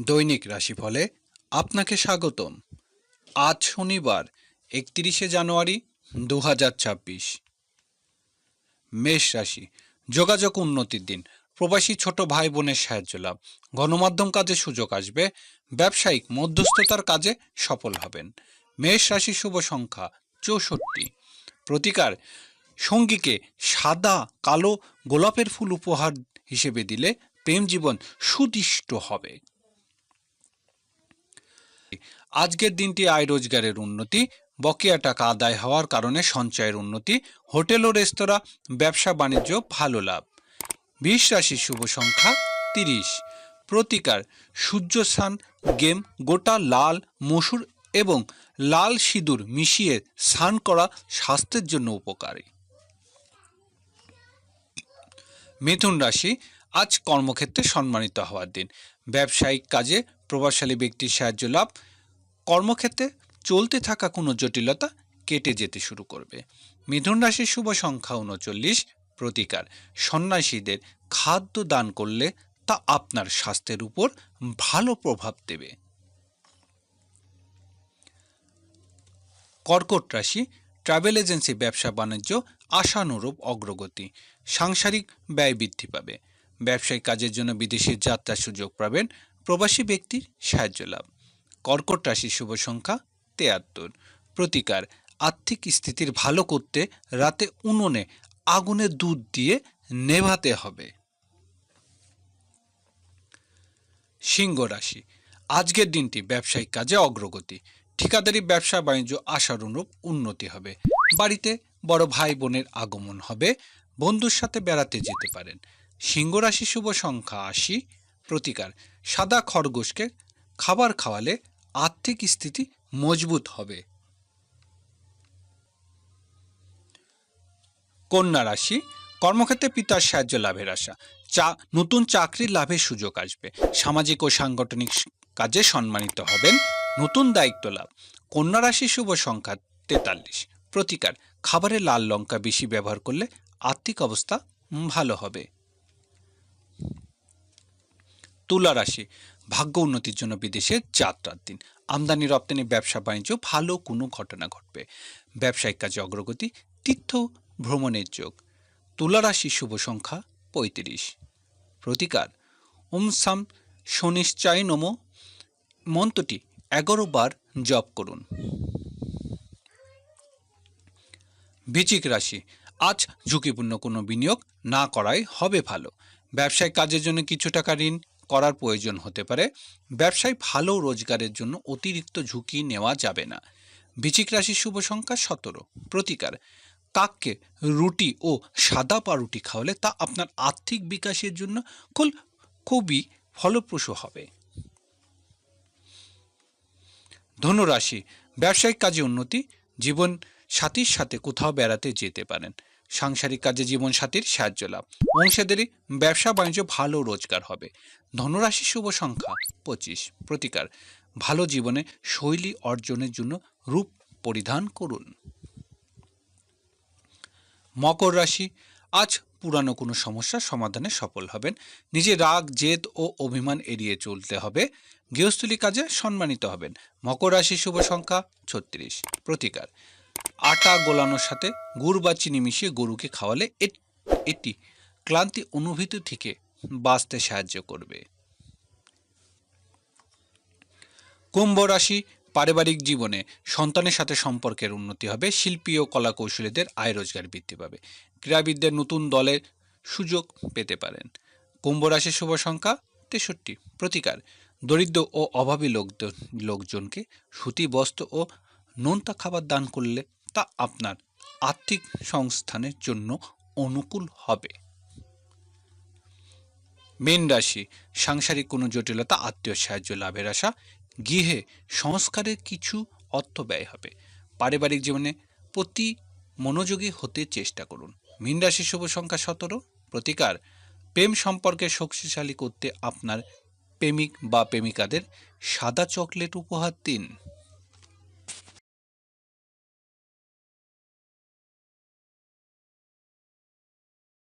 দৈনিক রাশিফলে আপনাকে স্বাগতম। আজ শনিবার, একত্রিশে জানুয়ারি দু হাজার ছাব্বিশ। মেষ রাশি, যোগাযোগ উন্নতির দিন। প্রবাসী ছোট ভাই বোনের সাহায্য লাভ গণমাধ্যম কাজে সুযোগ আসবে। ব্যবসায়িক মধ্যস্থতার কাজে সফল হবেন। মেষ রাশি শুভ সংখ্যা চৌষট্টি। প্রতিকার, সঙ্গীকে সাদা, কালো, গোলাপের ফুল উপহার হিসেবে দিলে প্রেম জীবন সুদিষ্ট হবে। আজকের দিনটি আয় রোজগারের উন্নতি, বকেয়া টাকা আদায় হওয়ার কারণে সঞ্চয়ের উন্নতি, হোটেল ও রেস্তোরাঁ, ব্যবসা বাণিজ্য ভালো লাভ। বিশ রাশির শুভ সংখ্যা তিরিশ। প্রতিকার সূর্য স্নান গেম, গোটা লাল, মসুর এবং লাল সিঁদুর মিশিয়ে স্নান করা স্বাস্থ্যের জন্য উপকারী। মিথুন রাশি, আজ কর্মক্ষেত্রে সম্মানিত হওয়ার দিন। ব্যবসায়িক কাজে প্রভাবশালী ব্যক্তির সাহায্য লাভ, কর্মক্ষেত্রে চলতে থাকা কোনো জটিলতা কেটে যেতে শুরু করবে। মিথুন রাশির শুভ সংখ্যা উনচল্লিশ, প্রতিকার। সন্ন্যাসীদের খাদ্য দান করলে তা আপনার স্বাস্থ্যের উপর ভালো প্রভাব দেবে। কর্কট রাশি, ট্রাভেল এজেন্সি, ব্যবসা বাণিজ্য, আশানুরূপ অগ্রগতি। সাংসারিক ব্যয় বৃদ্ধি পাবে। ব্যবসায়িক কাজের জন্য বিদেশে যাত্রার সুযোগ পাবেন। প্রবাসী ব্যক্তির সাহায্য লাভ। কর্কট রাশির শুভ সংখ্যা তেয়াত্তর। প্রতিকার, আর্থিক স্থিতির ভালো করতে রাতে উনুনে আগুনে দুধ দিয়ে নেভাতে হবে। সিংহ রাশি, আজকের দিনটি ব্যবসায়িক কাজে অগ্রগতি। ঠিকাদারি, ব্যবসা, বাণিজ্য আশানুরূপ উন্নতি হবে। বাড়িতে বড় ভাই বোনের আগমন হবে। বন্ধুর সাথে বেড়াতে যেতে পারেন। সিংহ রাশি শুভ সংখ্যা আশি প্রতিকার। সাদা খরগোশকে খাবার খাওয়ালে আর্থিক স্থিতি মজবুত হবে। কন্যা রাশি, কর্মক্ষেত্রে পিতার সাহায্য, লাভের আশা। চা, নতুন চাকরির লাভের সুযোগ আসবে। সামাজিক ও সাংগঠনিক কাজে সম্মানিত হবেন। নতুন দায়িত্ব লাভ। কন্যা রাশি শুভ সংখ্যা তেতাল্লিশ। প্রতিকার, খাবারে লাল লঙ্কা বেশি ব্যবহার করলে আর্থিক অবস্থা ভালো হবে। তুলা রাশি, ভাগ্য উন্নতির জন্য বিদেশে যাত্রার দিন। আমদানি রপ্তানি, ব্যবসা, বাণিজ্য, ভালো কোনো ঘটনা ঘটবে। ব্যবসায়িক কাজে অগ্রগতি, তীর্থ ভ্রমণের যোগ। তুলা রাশি শুভ সংখ্যা পঁয়ত্রিশ। প্রতিকার, ওম সাম শনিশ্চয় নম। মন্ত্রটি, এগারো বার জপ করুন। বৃচিক রাশি, আজ ঝুঁকিপূর্ণ কোনো বিনিয়োগ না করাই হবে ভালো। ব্যবসায়িক কাজের জন্য কিছু টাকা ঋণ করার প্রয়োজন হতে পারে। ব্যবসায় ভালো রোজগারের জন্য অতিরিক্ত ঝুঁকি নেওয়া যাবে না। বিচিক রাশির শুভ সংখ্যা সতেরো। প্রতিকার। কাককে রুটি ও সাদা পাউরুটি খাওয়ালে তা আপনার আর্থিক বিকাশের জন্য খুব খুবই ফলপ্রসূ হবে। ধনুরাশি। ব্যবসায়িক কাজে উন্নতি। জীবন সাথীর সাথে কোথাও বেড়াতে যেতে পারেন। সাংসারিক কাজে জীবন সাথীর সাহায্য লাভ। অংশীদারি, ব্যবসা, বাণিজ্য, ভালো রোজগার হবে। ধনুরাশি শুভ সংখ্যা, পঁচিশ। প্রতিকার, ভালো জীবনে শৈলী অর্জনের জন্য রূপ পরিধান করুন। মকর রাশি, আজ পুরানো কোনো সমস্যার সমাধানে সফল হবেন। নিজের রাগ, জেদ ও অভিমান এড়িয়ে চলতে হবে। গৃহস্থলী কাজে সম্মানিত হবেন। মকর রাশি শুভ সংখ্যা, ছত্রিশ। প্রতিকার আটা গোলানোর সাথে গুড় বা চিনি মিশিয়ে গরুকে খাওয়ালে এটি ক্লান্তি অনুভূতি থেকে বাঁচতে সাহায্য করবে। কুম্ভ রাশি পারিবারিক জীবনে সন্তানের সাথে সম্পর্কের উন্নতি হবে, শিল্পী ও কলা কৌশলীদের আয় রোজগার বৃদ্ধি পাবে। ক্রীড়াবিদদের নতুন দলের সুযোগ পেতে পারেন। কুম্ভ রাশির শুভ সংখ্যা তেষট্টি। প্রতিকার, দরিদ্র ও অভাবী লোক লোকজনকে সুতি বস্ত্র ও নোনতা খাবার দান করলে তা আপনার আর্থিক সংস্থানের জন্য অনুকূল হবে। মীন রাশি, সাংসারিক কোনো জটিলতা, আত্মীয় সাহায্য, লাভের আশা, গৃহে সংস্কারের কিছু অর্থ ব্যয় হবে। পারিবারিক জীবনে প্রতি মনোযোগী হতে চেষ্টা করুন। মীন রাশি শুভ সংখ্যা সতেরো, প্রতিকার, প্রেম সম্পর্কে শক্তিশালী করতে আপনার প্রেমিক বা প্রেমিকাদের সাদা চকলেট উপহার দিন।